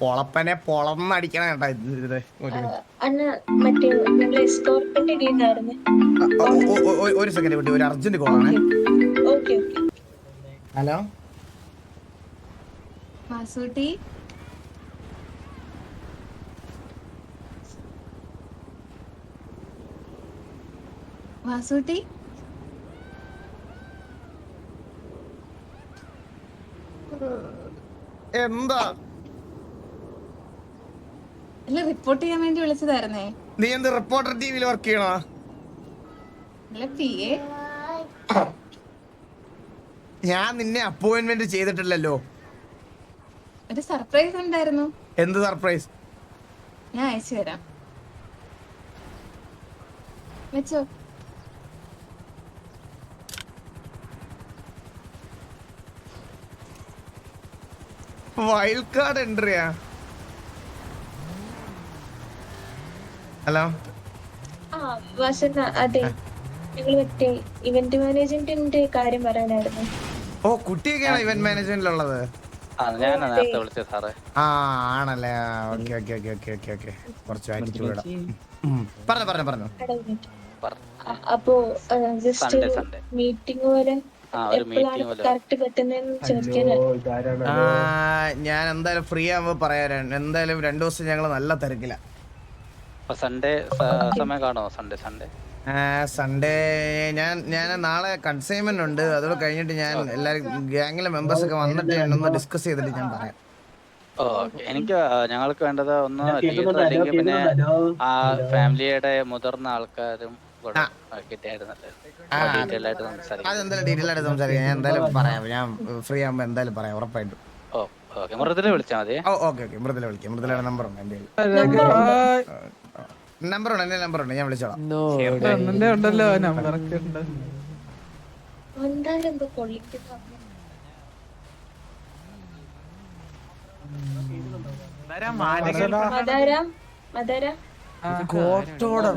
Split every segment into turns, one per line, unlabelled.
പൊളപ്പനെ പൊളന്നടിക്കണം കേട്ടാ ഇത് ഇത് ഒരു സെക്കൻഡ് വിട്ടി ഒരു urgent കോളാണ്
okay okay
hello?
Masootty Vasootty
എന്താ?
അല്ല റിപ്പോർട്ട് ചെയ്യാൻ വേണ്ടി വിളിച്ചതായിരുന്നേ.
നീ എന്ത് റിപ്പോർട്ടർ ടിവിയിൽ വർക്ക് ചെയ്യണോ?
അല്ല പി എ
ഞാൻ നിന്നെ അപ്പോയിന്റ്മെന്റ് ചെയ്തിട്ടില്ലല്ലോ.
ഒരു സർപ്രൈസ് ഉണ്ടായിരുന്നു.
എന്ത് സർപ്രൈസ്
ഞാൻ അയച്ചു തരാം. വെച്ചോ.
വൈൽഡ് കാർഡ് എൻട്രിയാ ഹലോ
ആ വാസന അതെ. ഞങ്ങൾ മറ്റേ ഇവന്റ് മാനേജ്മെന്റിന്റെ കാര്യം പറയാനായിരുന്നു.
ഓ കുട്ടിയൊക്കെയാണ് ഇവന്റ് മാനേജ്മെന്റിലുള്ളത്
ആ
ആണല്ലേ. Okay okay okay okay okay okay. കുറച്ച് പറഞ്ഞു പറഞ്ഞു പറഞ്ഞു.
അപ്പോ ജസ്റ്റ് മീറ്റിംഗ് പോലെ
ഞാൻ എന്തായാലും ഫ്രീ ആകുമ്പോ പറയാൻ എന്തായാലും രണ്ടു ദിവസം ഞങ്ങൾ നല്ല തിരക്കില്ല
സൺഡേ സമയം കാണോ സൺഡേ സൺഡേ
സൺഡേ ഞാൻ ഞാൻ നാളെ കൺസൈൻമെന്റ് ഉണ്ട്. അതോടെ കഴിഞ്ഞിട്ട് ഞാൻ എല്ലാവരും ഗ്യാങ്ങിലെ മെമ്പേഴ്സ് ഒക്കെ വന്നിട്ട് ഒന്ന് ഡിസ്കസ് ചെയ്തിട്ട് ഞാൻ പറയാം.
എനിക്ക് ഞങ്ങൾക്ക് വേണ്ടത് ഒന്ന് ലീഡർ അല്ലെങ്കിൽ പിന്നെ ആ ഫാമിലിയുടെ മുതിർന്ന ആൾക്കാരും കൂടെ കിട്ടിയായിരുന്നല്ലേ ഡീറ്റെയിൽ ആയിട്ട് സംസാരിക്കാം.
അതെന്തായാലും ഡീറ്റെയിൽ ആയിട്ട് സംസാരിക്കാം. ഞാൻ എന്തായാലും പറയാം. ഞാൻ ഫ്രീ ആകുമ്പോ എന്തായാലും പറയാം. ഉറപ്പായിട്ടും.
ഓ ഓക്കെ മൃതത്തിൽ മതി.
ഓ ഓക്കെ ഓക്കെ മൃദുല വിളിക്കാം. മൃദുലയുടെ നമ്പർ ഉണ്ട് എന്റെ നമ്പർ ഉണ്ട്. എന്റെ നമ്പർ ഉണ്ട് ഞാൻ വിളിച്ചോളാം.
ഒന്നല്ലേ ഉണ്ടല്ലോ നമ്പറൊക്കെ ഉണ്ട്.
എന്തായാലും എന്തോ കൊള്ളിക്കുന്ന മതാര മതാര
കോട്ടോടം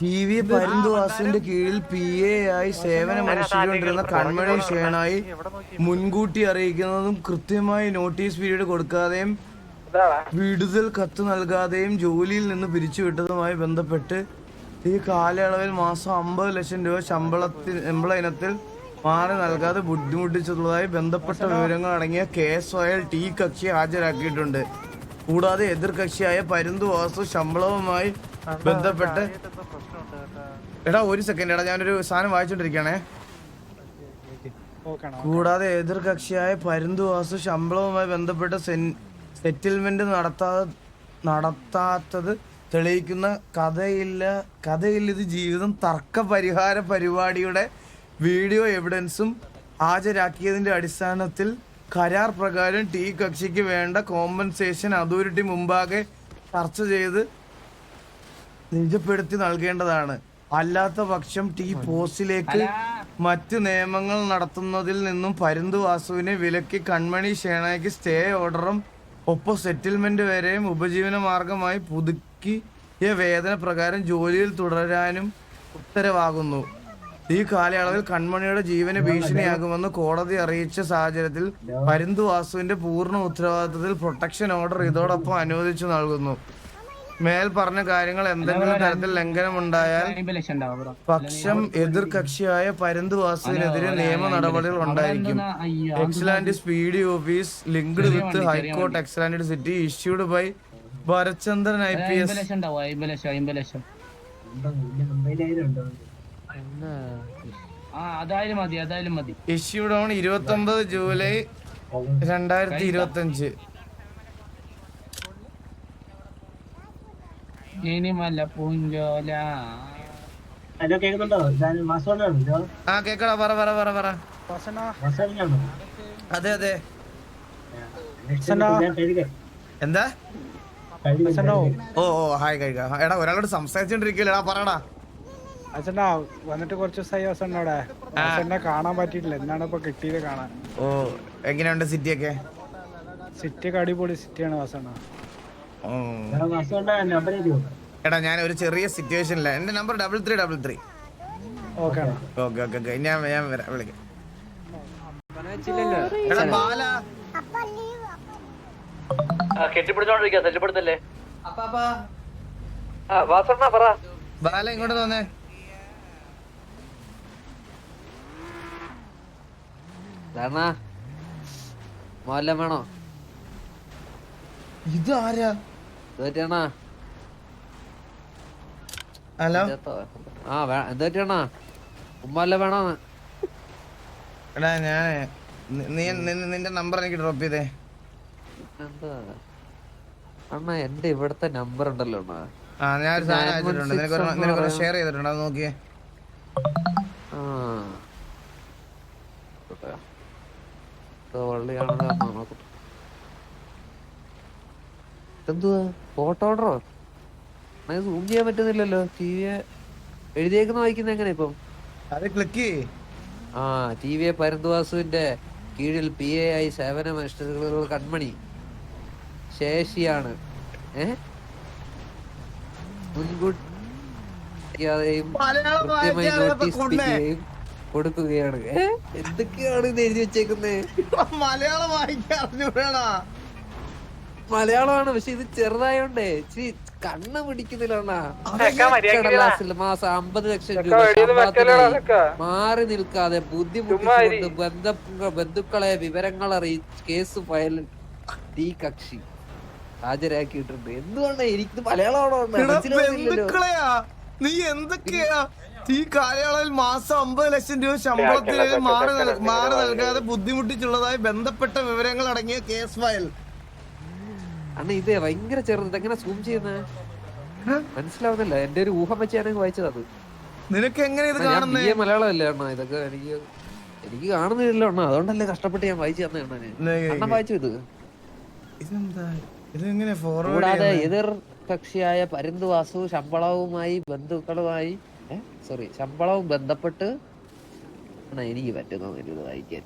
ടി വി പരുന്തുവാസിന്റെ കീഴിൽ പി എ ആയി കൺമണി ഷേണായി മുൻകൂട്ടി അറിയിക്കുന്നതും കൃത്യമായി നോട്ടീസ് പീരീഡ് കൊടുക്കാതെയും വിടുതൽ കത്ത് നൽകാതെയും ജോലിയിൽ നിന്ന് പിരിച്ചുവിട്ടതുമായി ബന്ധപ്പെട്ട് ഈ കാലയളവിൽ മാസം അമ്പത് ലക്ഷം രൂപ ശമ്പളത്തിൽ ശമ്പള ഇനത്തിൽ മാറി നൽകാതെ ബുദ്ധിമുട്ടിച്ചതുള്ളതായി ബന്ധപ്പെട്ട വിവരങ്ങൾ അടങ്ങിയ കേസ് ഫയൽ ടി കക്ഷി ഹാജരാക്കിയിട്ടുണ്ട്. കൂടാതെ എതിർകക്ഷിയായ പരുന്തു വാസു ശമ്പളവുമായി ബന്ധപ്പെട്ട് എടാ ഒരു സെക്കൻഡ് എടാ ഞാനൊരു സാധനം വായിച്ചോണ്ടിരിക്കണേ കൂടാതെ എതിർകക്ഷിയായ പരുന്തുവാസു ശമ്പളവുമായി ബന്ധപ്പെട്ട് സെറ്റിൽമെന്റ് നടത്താ നടത്താത്തത് തെളിയിക്കുന്ന കഥയില്ല കഥയില്ലത് ജീവിതം തർക്ക പരിഹാര പരിപാടിയുടെ വീഡിയോ എവിഡൻസും ഹാജരാക്കിയതിന്റെ അടിസ്ഥാനത്തിൽ കരാർ പ്രകാരം ടി കക്ഷിക്ക് വേണ്ട കോമ്പൻസേഷൻ അതോറിറ്റി മുമ്പാകെ ചർച്ച ചെയ്ത് നിജപ്പെടുത്തി നൽകേണ്ടതാണ്. അല്ലാത്ത പക്ഷം ടി പോസ്റ്റിലേക്ക് മറ്റ് നിയമങ്ങൾ നടത്തുന്നതിൽ നിന്നും പരുന്തു വാസുവിനെ വിലക്കി കൺമണി ഷേണയ്ക്ക് സ്റ്റേ ഓർഡറും ഒപ്പം സെറ്റിൽമെന്റ് വരെയും ഉപജീവന മാർഗമായി പുതുക്കിയ വേതന പ്രകാരം ജോലിയിൽ തുടരാനും ഉത്തരവാകുന്നു. ഈ കാലയളവിൽ കൺമണിയുടെ ജീവന് ഭീഷണിയാകുമെന്ന് കോടതി അറിയിച്ച സാഹചര്യത്തിൽ പരുന്തു വാസുവിന്റെ പൂർണ ഉത്തരവാദിത്തത്തിൽ പ്രൊട്ടക്ഷൻ ഓർഡർ ഇതോടൊപ്പം അനുവദിച്ചു നൽകുന്നു. മേൽ പറഞ്ഞ കാര്യങ്ങൾ എന്തെങ്കിലും തരത്തിൽ ലംഘനമുണ്ടായാൽ പക്ഷം എതിർ കക്ഷിയായ പരന്തു വാസുവിനെതിരെ നിയമ നടപടികൾ ഉണ്ടായിരിക്കും. എക്സലാൻഡ് speedy office linked with high court എക്സലാൻഡ് city issued by Bharachandran I P S.
ആ
ഇഷ്യൂഡ് ഓൺ ഇരുപത്തി ഒമ്പത് ജൂലൈ രണ്ടായിരത്തി ഇരുപത്തി അഞ്ച്
ഹലോ കേൾക്കുന്നുണ്ടോ
ആ കേക്കടാ പറ പറ പറ പറ. അതെ അതെ. എന്താ? ഓ ഓ ഹായ് കഴിക്കാം എടാ ഒരാളോട് സംസാരിച്ചോണ്ടിരിക്കല്ലേടാ പറടാ.
അച്ഛനാ വന്നിട്ട് കുറച്ച് ദിവസമായി അച്ഛനോടെ അച്ഛനെ കാണാൻ പറ്റിയിട്ടില്ല. എന്നാണ് ഇപ്പൊ കിട്ടിയത് കാണാൻ.
ഓ എങ്ങനെയുണ്ട് സിറ്റിയൊക്കെ?
സിറ്റി ഒക്കെ അടിപൊളി സിറ്റിയാണ് വസണ്ണ.
എടാ ഞാൻ ഒരു ചെറിയ സിറ്റുവേഷനില്ല എന്റെ number double three double three
okay ആണ്
ഓക്കെ ഓക്കെ ഓക്കെ ഞാൻ ഞാൻ വരാം വിളിക്കാം. എടാ ബാല.
കെട്ടിപ്പിടിച്ചോണ്ടിരിക്കുക പറ.
ബാല ഇങ്ങോട്ട് തോന്നേ
മോല്ല വേണോ?
ഇത് ആരാ?
എന്തോറ്റാണാ
ഹലോ?
ആ വേ എന്തോറ്റാണാ ഉമ്മല്ല വേണോ?
എടാ ഞാൻ നീ നിന്റെ- നമ്പർ എനിക്ക് ഡ്രോപ്പ് ചെയ്തേ.
അണ്ണാ എന്റെ ഇവിടത്തെ നമ്പർ ഉണ്ടല്ലോ അണ്ണാ.
ആ ഞാൻ ഒരു സാധനം അയച്ചിട്ടുണ്ട്.
പറയാം.
ഷെയർ ചെയ്തിട്ടുണ്ട് അത് നോക്കിയേ.
ആ. അമ്മ, നോക്കട്ടെ. ഇതെന്തുവാ? ഫോട്ടോ ഓർഡറോ സൂം ചെയ്യാൻ പറ്റുന്നില്ലല്ലോ. ടി വി എഴുതിയേക്കുന്ന വായിക്കുന്ന എങ്ങനെ ഇപ്പം?
അത് ക്ലിക്ക്
ആ ടി വി പരന്തുവാസുവിന്റെ കീഴിൽ പി എ ആയി സേവനമനുഷ്ഠിക്കുന്ന കൺമണി. ശേഷിയാണ്. ഏ? മുൻകൂട്ടിയാതെയും
മലയാളം
കൃത്യമായി നോട്ടീസ്
കൊണ്ടേ.
കൊടുക്കുകയാണ്. എന്തൊക്കെയാണ് ഇത് എഴുതി വെച്ചേക്കുന്നത്
മലയാളം വായിക്കാൻ അറിഞ്ഞൂടാ.
മലയാളമാണ് പക്ഷെ ഇത് ചെറുതായോണ്ടേ ഇച്ചിരി കണ്ണ് പിടിക്കുന്നില്ല മാസം അമ്പത് ലക്ഷം രൂപ മാറി നിൽക്കാതെ ബുദ്ധിമുട്ടിച്ചുകൊണ്ട് ബന്ധ ബന്ധുക്കളെ വിവരങ്ങൾ അറിയിച്ച് കേസ് ഫയൽ ഈ കക്ഷി ഹാജരാക്കിയിട്ടുണ്ട്. എന്തുകൊണ്ടാണ് എനിക്ക് മലയാളമാണോ?
നീ എന്തൊക്കെയാ? ഈ കാലയളവിൽ മാസം അമ്പത് ലക്ഷം രൂപ ശമ്പളത്തിൽ മാറി മാറി നൽകാതെ ബുദ്ധിമുട്ടിച്ചുള്ളതായി ബന്ധപ്പെട്ട വിവരങ്ങൾ അടങ്ങിയ കേസ് ഫയൽ.
അണ്ണ ഇത് ഭയങ്കര ചെറുത്. എങ്ങനെ സൂം ചെയ്യുന്ന? മനസ്സിലാവുന്നില്ല. എന്റെ ഒരു ഊഹം വെച്ചാണ് വായിച്ചത് അത്.
നിനക്ക് എങ്ങനെ ഇത് കാണുന്നേ?
മലയാളം അല്ലേ അണ്ണ? ഇതൊക്കെ എനിക്ക് എനിക്ക് കാണുന്നില്ല അണ്ണ. അതുകൊണ്ടല്ലേ കഷ്ടപ്പെട്ട് ഞാൻ വായിച്ചു തന്നെ അണ്ണ വായിച്ചു ഇത്?
ഇതെന്താ? ഇതെങ്ങനെ ഫോർവേഡ്
കൂടാതെ എതിർ കക്ഷിയായ പരുന്തുവാസു ശമ്പളവുമായി ബന്ധുക്കളുമായി സോറി ശമ്പളവും ബന്ധപ്പെട്ട് എനിക്ക് പറ്റുന്നു ഇത് വായിക്കാൻ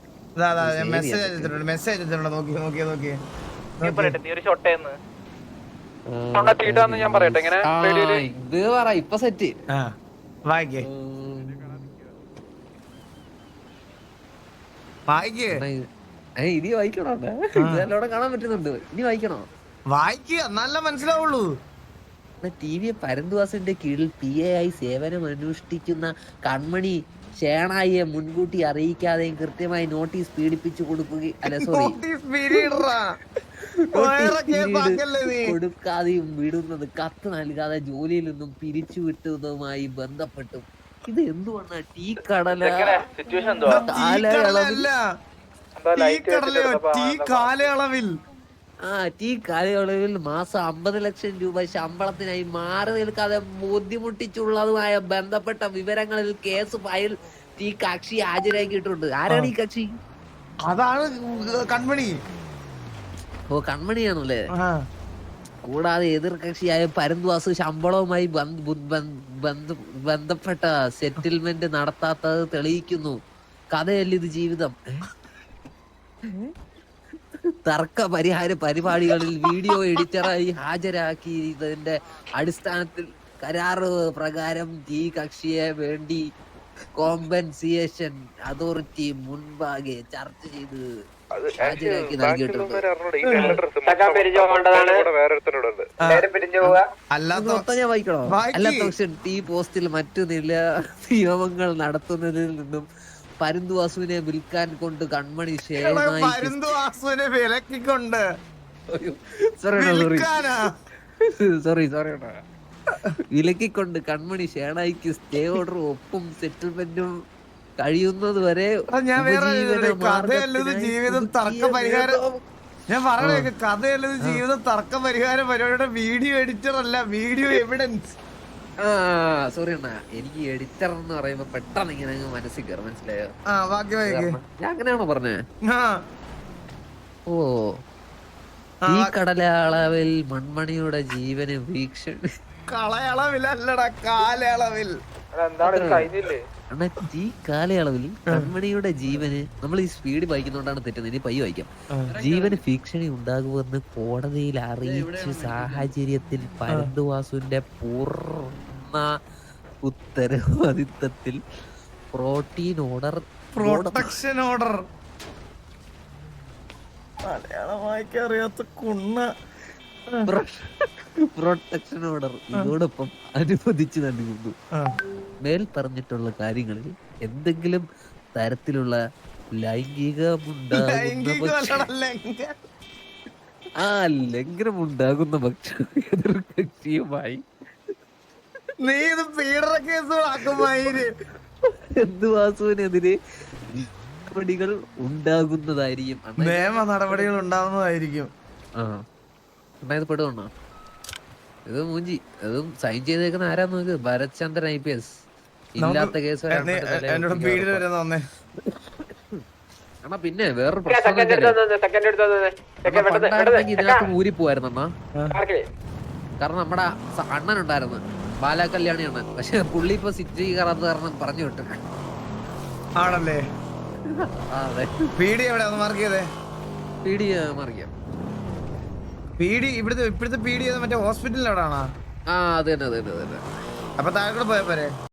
മെസ്സേജ് അയച്ചിട്ടുണ്ട് മെസ്സേജ് അയച്ചിട്ടുണ്ട് നോക്കി നോക്കി നോക്കി.
ആ, ഇത് പറ ഇപ്പൊ സെറ്റ്
വായിക്കേ. വായിക്കേ.
ഇനി വായിക്കണോ? കാണാൻ പറ്റുന്നുണ്ട്. ഇനി വായിക്കണോ?
വായിക്കുക നല്ല മനസ്സിലാവുള്ളൂ.
ടി വി പരന്തുവാസിന്റെ കീഴിൽ പി എ ആയി സേവനം അനുഷ്ഠിക്കുന്ന കൺമണി ഷേണായിയെ മുൻകൂട്ടി അറിയിക്കാതെയും കൃത്യമായി നോട്ടീസ് പീഡിപ്പിച്ചു കൊടുക്കുകയും അല്ല സോറി കൊടുക്കാതെയും വിടുന്നത് കത്ത് നൽകാതെ ജോലിയിൽ നിന്നും പിരിച്ചു വിട്ടതുമായി ബന്ധപ്പെട്ടു. ഇത് എന്തുകൊണ്ടാണ് ടീ കടല കാലയളവിൽ. ആ ടീ കാലയളവിൽ മാസം അമ്പത് ലക്ഷം രൂപ ശമ്പളത്തിനായി മാറി നിൽക്കാതെ ബുദ്ധിമുട്ടിച്ചുള്ളതുമായ ബന്ധപ്പെട്ട വിവരങ്ങളിൽ കേസ് ഫയൽ ടീ കക്ഷി ഹാജരാക്കിയിട്ടുണ്ട്. ആരാണ് ഈ കക്ഷി?
അതാണ് കൺമണി.
ഓ കൺമണിയാണല്ലേ. കൂടാതെ എതിർ കക്ഷിയായ പരന്തുവാസ് ശമ്പളവുമായി ബന്ധ- ബന്ധ- ബന്ധ- ബന്ധപ്പെട്ട സെറ്റിൽമെന്റ് നടത്താത്തത് തെളിയിക്കുന്നു. കഥയല്ല ഇത് ജീവിതം? തർക്ക പരിഹാര പരിപാടികളിൽ വീഡിയോ എഡിറ്ററായി ഹാജരാക്കിയതിന്റെ അടിസ്ഥാനത്തിൽ കരാറ് പ്രകാരം ഈ കക്ഷിയെ വേണ്ടി കോമ്പൻസിയേഷൻ അതോറിറ്റി മുൻപാകെ ചർച്ച ചെയ്ത് ഹാജരാക്കി നൽകിയിട്ടുണ്ട്.
അല്ലാത്ത
പക്ഷം ഈ പോസ്റ്റിൽ മറ്റു നില നിയമങ്ങൾ നടത്തുന്നതിൽ നിന്നും പരുന്തുവാസുവിനെ വിൽക്കാൻ കൊണ്ട് കൺമണി പരുന്തുവാസുവിനെ
പരുന്തു വാസുവിനെ വിലക്കിക്കൊണ്ട്
സോറി സോറി സോറി വിലക്കിക്കൊണ്ട് കൺമണി ഷേണായിക്ക് സ്റ്റേ ഓർഡർ ഒപ്പും സെറ്റിൽമെന്റും കഴിയുന്നത് വരെ
ഞാൻ ജീവിതം തർക്ക പരിഹാരം. ഞാൻ പറയണേ കഥയല്ലത് ജീവിതം തർക്ക പരിഹാര പരിപാടിയുടെ വീഡിയോ എഡിറ്റർ അല്ല വീഡിയോ എവിഡൻസ്.
ആ സോറി അണ്ണാ. എനിക്ക് എഡിറ്റർ എന്ന് പറയുമ്പോ പെട്ടെന്ന് ഇങ്ങനെ അങ്ങ് മനസ്സിൽ കയറും മനസ്സിലായോ? ഞാൻ അങ്ങനെയാണോ പറഞ്ഞേ? ഓ. ഈ കടലളവിൽ മൺമണിയുടെ ജീവന് ഭീഷണി
കളയളവിലല്ലടാ കാലയളവിൽ.
അണ്ണാ, ഈ കാലയളവിൽ കൺമണിയുടെ ജീവന് നമ്മൾ ഈ സ്പീഡ് വായിക്കുന്നോണ്ടാണ് തെറ്റുന്നത്. ഇനി പയ്യ വായിക്കാം. ജീവന് ഭീഷണി ഉണ്ടാകുമെന്ന് കോടതിയിൽ അറിയിച്ച സാഹചര്യത്തിൽ പരന്തുവാസുന്റെ പൂർണ ഉത്തരവാദിത്തത്തിൽ protein order
protection order Malayalam വായിക്കാൻ അറിയാത്ത കുണ്ണ
പ്രൊട്ടക്ഷൻ ഓർഡർ ഇതോടൊപ്പം അനുവദിച്ചു നൽകുന്നു
ആ.
മേൽ പറഞ്ഞിട്ടുള്ള കാര്യങ്ങളിൽ എന്തെങ്കിലും തരത്തിലുള്ള ലൈംഗികമുണ്ടാകുന്ന. ആ ലംഘനം ഉണ്ടാകുന്ന പക്ഷം എതിർ കക്ഷിയുമായി
നീ ഇത് പീഡന കേസ് ആക്കുമായിര്
എന്ത് വാസുവിനെതിരെ നടപടികൾ ഉണ്ടാകുന്നതായിരിക്കും.
നിയമ നടപടികൾ ഉണ്ടാവുന്നതായിരിക്കും
ആ. അണ്ണാ ഇത് മൂഞ്ചി. അതും സൈൻ ചെയ്തേക്കുന്ന ആരാ നോക്ക്? Bharathchandran I P S. ഇല്ലാത്ത കേസ് അണ്ണാ പിന്നെ വേറൊരു പ്രശ്നം ഇതിനകത്ത് ഊരി പോവായിരുന്നു അണ്ണാ കാരണം നമ്മുടെ അണ്ണൻ അണ്ണനുണ്ടായിരുന്നു. ബാലാ കല്യാണിയാണ് പക്ഷെ പുള്ളി ഇപ്പൊ സിറ്റി കയറാത്ത കാരണം പറഞ്ഞു വിട്ടു
ആണല്ലേ?
ആ അതെ.
പീഡി എവിടെ ഒന്ന് മാർക്ക് ചെയ്തേ
പീടി മറിയാം
പീഡി ഇവിടുത്തെ ഇപ്പോഴത്തെ പീഡി മറ്റേ ഹോസ്പിറ്റലിൽ എവിടെയാണോ
ആ അത് അത് തന്നെ
അപ്പൊ താഴെ പോയാ പോരെ?